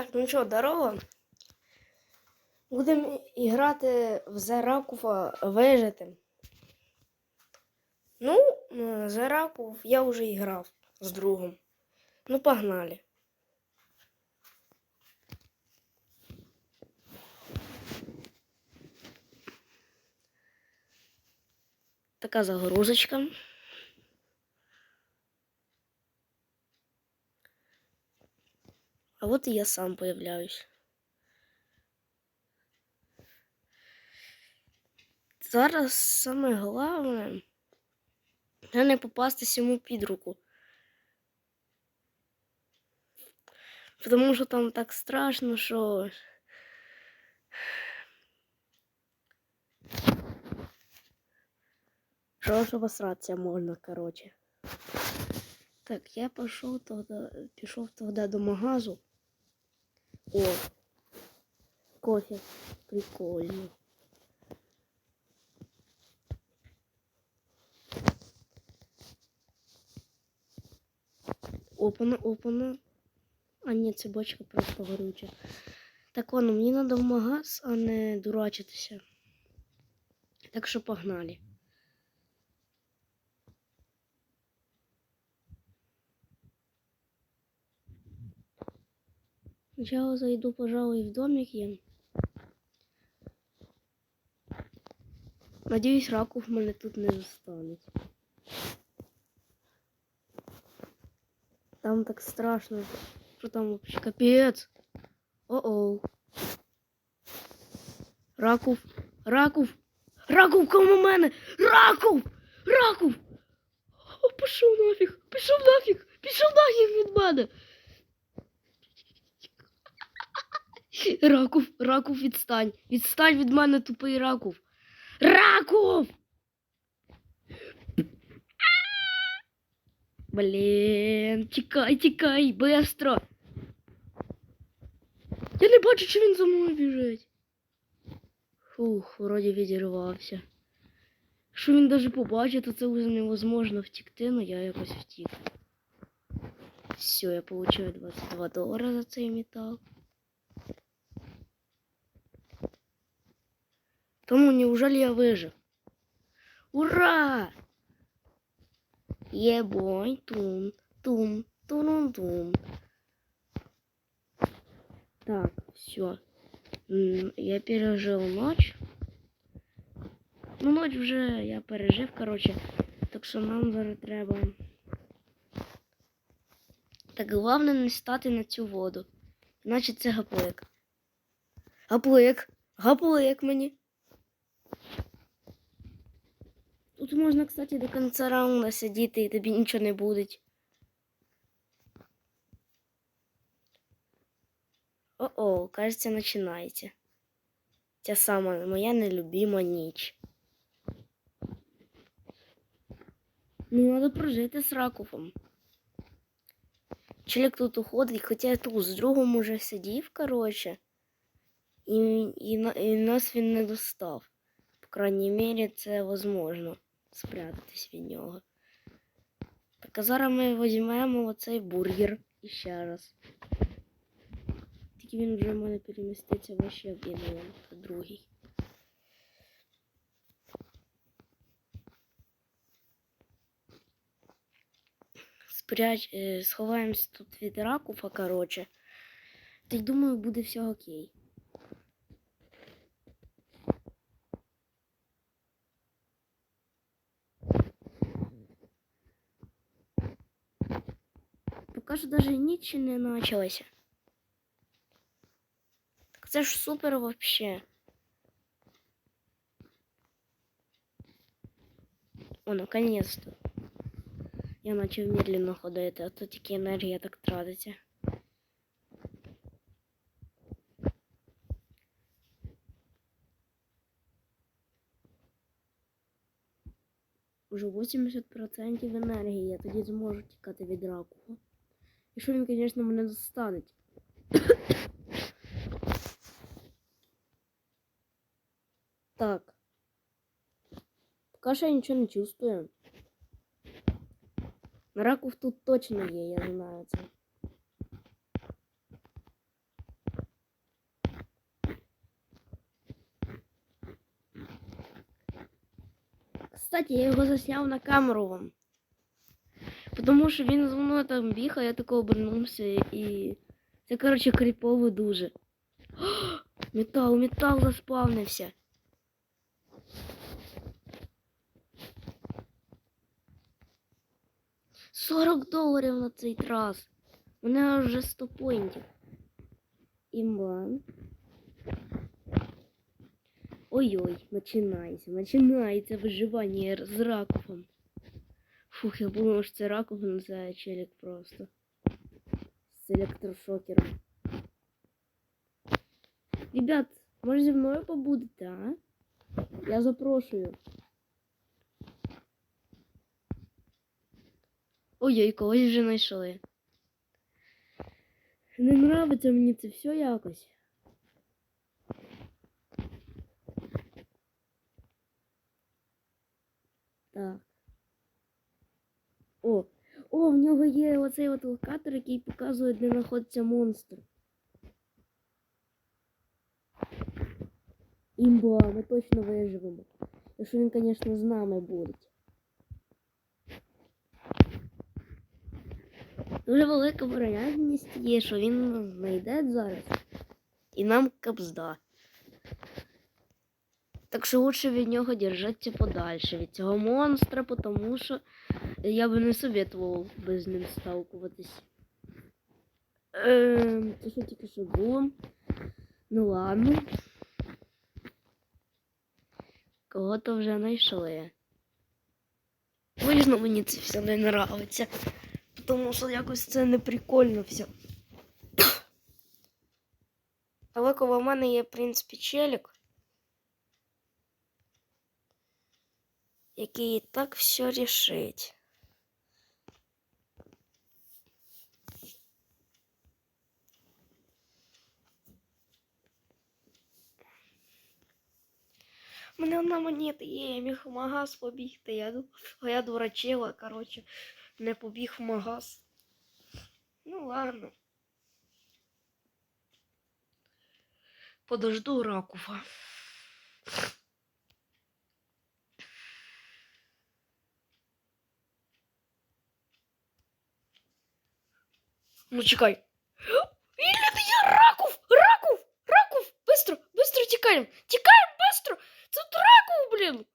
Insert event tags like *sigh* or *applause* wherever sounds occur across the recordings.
Так, ну що, здорово. Будемо грати в Заракова вижити. Ну, Зараков я вже і грав з другом. Ну, погнали. Така загрузочка. А вот и я сам появляюсь. Зараз саме головне це не попастись йому під руку. Тому що там так страшно, що. Що аж обосратися можна, короче. Так, я пішов тоді, пішов тоді до магазу. О, кофе. Прикольно. Опана, опана. А ні, це бочка просто горюча. Так ладно, мені треба в магаз, а не дурачитися. Так що погнали. Сначала зайду, пожалуй, в домик им. Надіюсь, раку в мене тут не застануть. Там так страшно. Що там вообще капець? О-оу. Раков. Раков. Раков коло мене! Раков! Раков! О, пішов нафіг! Пішов нафіг! Пішов нафіг від мене! *laughs* Раков, Раков, відстань. Відстань від мене, тупий Раков. Раков! *laughs* Блін, тікай, тікай, быстро. Я не бачу, чи він за мною біжить. Фух, вроді відірвався. Якщо він навіть побачить, то це вже невозможно втікти, але я якось втік. Все, я получаю 22 долара за цей метал. Тому неужели я выжил? Ура! Ебой, тун, тун, тун, тун. Так, все. Я пережил ночь. Ну, ночь вже я пережив, короче. Так що нам зараз треба. Так головне не стати на цю воду. Іначе це гаплик. Гаплик. Гаплик мені. Тут можна, кстати, до кінця раунда сидіти і тобі нічого не буде. О-о, кажется, починається. Ця сама моя нелюбима ніч. Ну, надо прожити з Ракуфом. Челік тут уходить, хоча я тут з другом уже сидів, короче, і, і, і нас він не достав. По крайній мірі, це возможно спрятатись від нього. Так, а зараз ми візьмемо оцей бургер і ще раз. Тільки він вже в мене переміститься вище один, другий. Спряч, е, сховаємось тут від ракуфа, короче. Та й думаю, буде все окей. Поки що даже ніч не почалася. Так це ж супер вообще. О, наконец-то. Я почав медленно ходити, а то тільки енергія так тратиться. Уже 80% енергії, я тоді зможу тікати від раку. Якщо він, звісно, мене застанеть. так. Поки що я ничего не чувствую. Раков тут точно ей, я знаю це. Кстати, я его заснял на камеру вам. Тому що він зі мною там біг, а я тако обернувся і. Це, коротше, кріпово дуже. *gasps* Метал, метал заспавнився. Сорок доларів на цей раз. У мене вже 100 поінтів. Імбан. Ой-ой, починається, починається виживання з Раковом. Фух, я думав, що це Раков називає челік просто. З електрошокером. Ребят, може зі мною побудете, а? Я запрошую. Ой-ой, когось вже знайшли. Не нравиться мені це все якось. Так. О, в нього є оцей от локатор, який показує, де знаходиться монстр. Імба, ми точно виживемо. Якщо він, звісно, з нами буде. Дуже велика вероятність є, що він нас знайде зараз. І нам капзда. Так що лучше від нього держатися подальше від цього монстра, тому що я би не советував би з ним сталкуватись. Ем, це що тільки що було? Ну ладно. Кого-то вже знайшли. Вижно мені це все не нравиться. Тому що якось це не прикольно все. *coughs* Але коло мене є, в принципі, челік. Який і так все рішить. У мене одна монета є, я міг в магаз побігти. Я, я дурачила, коротше, не побіг в магаз. Ну ладно. Подожду Ракуфа. Ну чекай. Или это я Раков! Раков! Раков! Быстро! Быстро тікаємо! Тікаємо быстро! Це тут Раков, блін!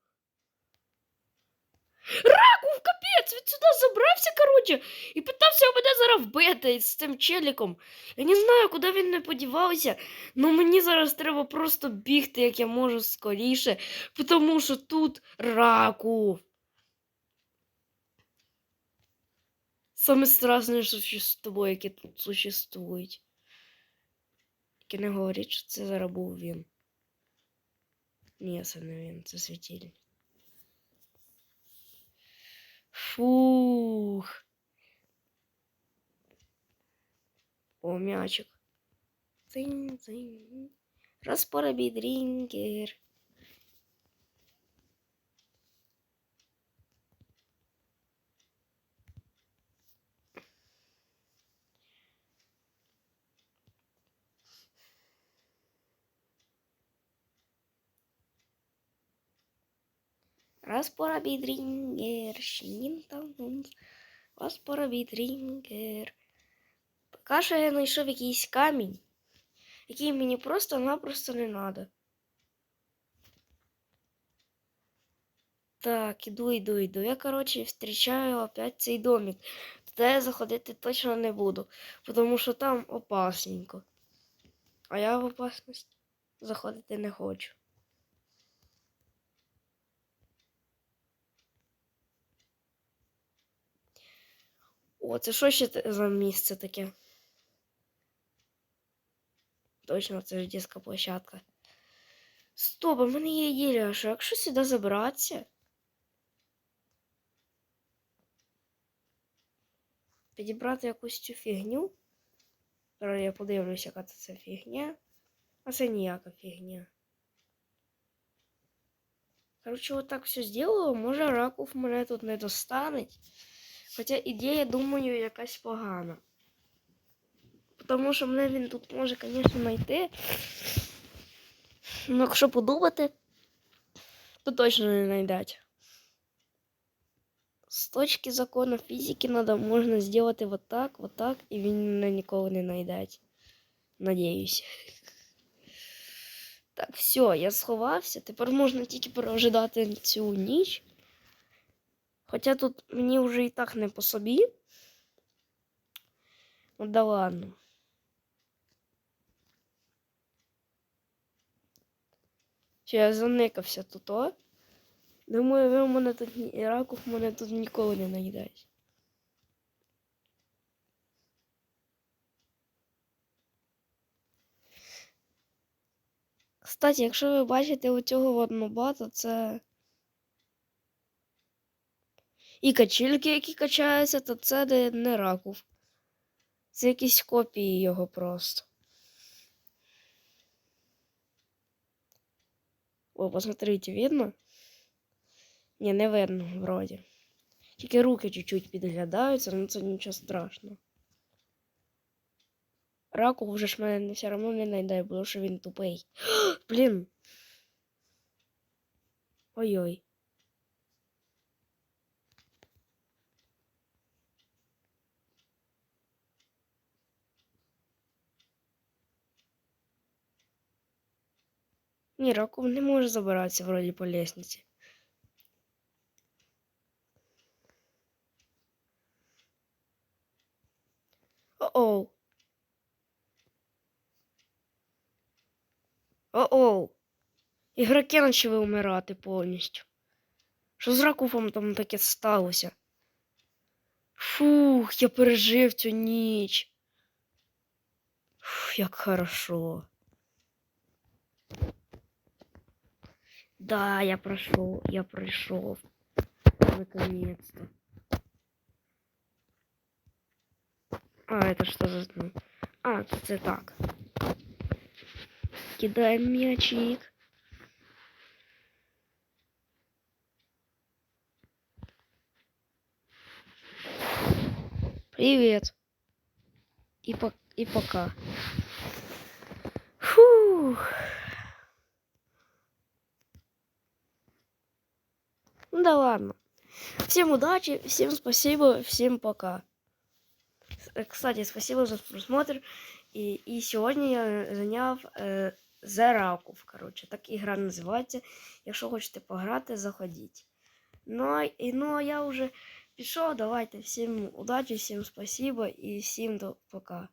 Раков, капець! Він сюди забрався, короче, і питався мене зараз вбити з цим челіком. Я не знаю, куди він не подівався, але мені зараз треба просто бігти, як я можу скоріше, тому що тут Раков. Саме страшне существо, яке тут существують. Яке не говорить, що це зараз був він. Ні, це не він, це світильник. Фух. О, мячик. Цинь, цинь. Розпоробій дрінкер. Розпоробій дрінгер, щінтаун. Розпоробій дрінгер. Поки що я знайшов якийсь камінь, який мені просто-напросто не треба. Так, іду, іду, іду. Я, коротше, встрічаю опять цей домик. Туди я заходити точно не буду, тому що там опасненько. А я в опасність заходити не хочу. О, це що ще за місце таке? Точно, це ж дитяча площадка. Стоп, а в мене є ідея, що якщо сюди забратися. Підібрати якусь цю фігню. Зараз я подивлюся, яка це фігня. А це ніяка фігня. Короче, вот так все сделала, може раков мене тут не достанеть. Хоча ідея, думаю, якась погана. Тому що мене він тут може, звісно, знайти. Ну, якщо подумати, то точно не знайдуть. З точки закону фізики надо, можна зробити вот так, вот так, і він мене ніколи не знайде. Надіюсь. Так, все, я сховався. Тепер можна тільки пережидати цю ніч. Хоча тут мені вже і так не по собі. Ну да ладно. Чи я заникався тут, о? Думаю, ви мене тут раков мене тут ніколи не наїдають. Кстати, якщо ви бачите у цього воднобота, це. І качельки, які качаються, то це де не раков. Це якісь копії його просто. О, посмотрите, видно? Ні, не видно, вроді. Тільки руки чуть-чуть підглядаються, ну це нічого страшного. Раку вже ж мене все одно не знайде, бо що він тупий. *gasps* Блін. Ой-ой. Ні, Раков не може забиратися вроді по лестниці. О-оу. О-оу. Ігроки почали вмирати повністю. Що з Ракуфом там таке сталося? Фух, я пережив цю ніч. Фух, як хорошо. Да, я прошел, я пришел. Наконец-то. А, это что за... А, это так. Кидаем мячик. Привет. И, по... и пока. Фух. Ну да ладно. Всем удачи, всем спасибо, всем пока. Э, Кстати, спасибо за просмотр. І, і сьогодні я е, The Rakov, коротше, так ігра називається. Якщо хочете пограти, заходіть. Ну, і, ну а я вже пішов. Давайте всім удачі, всім спасибо і всім до пока.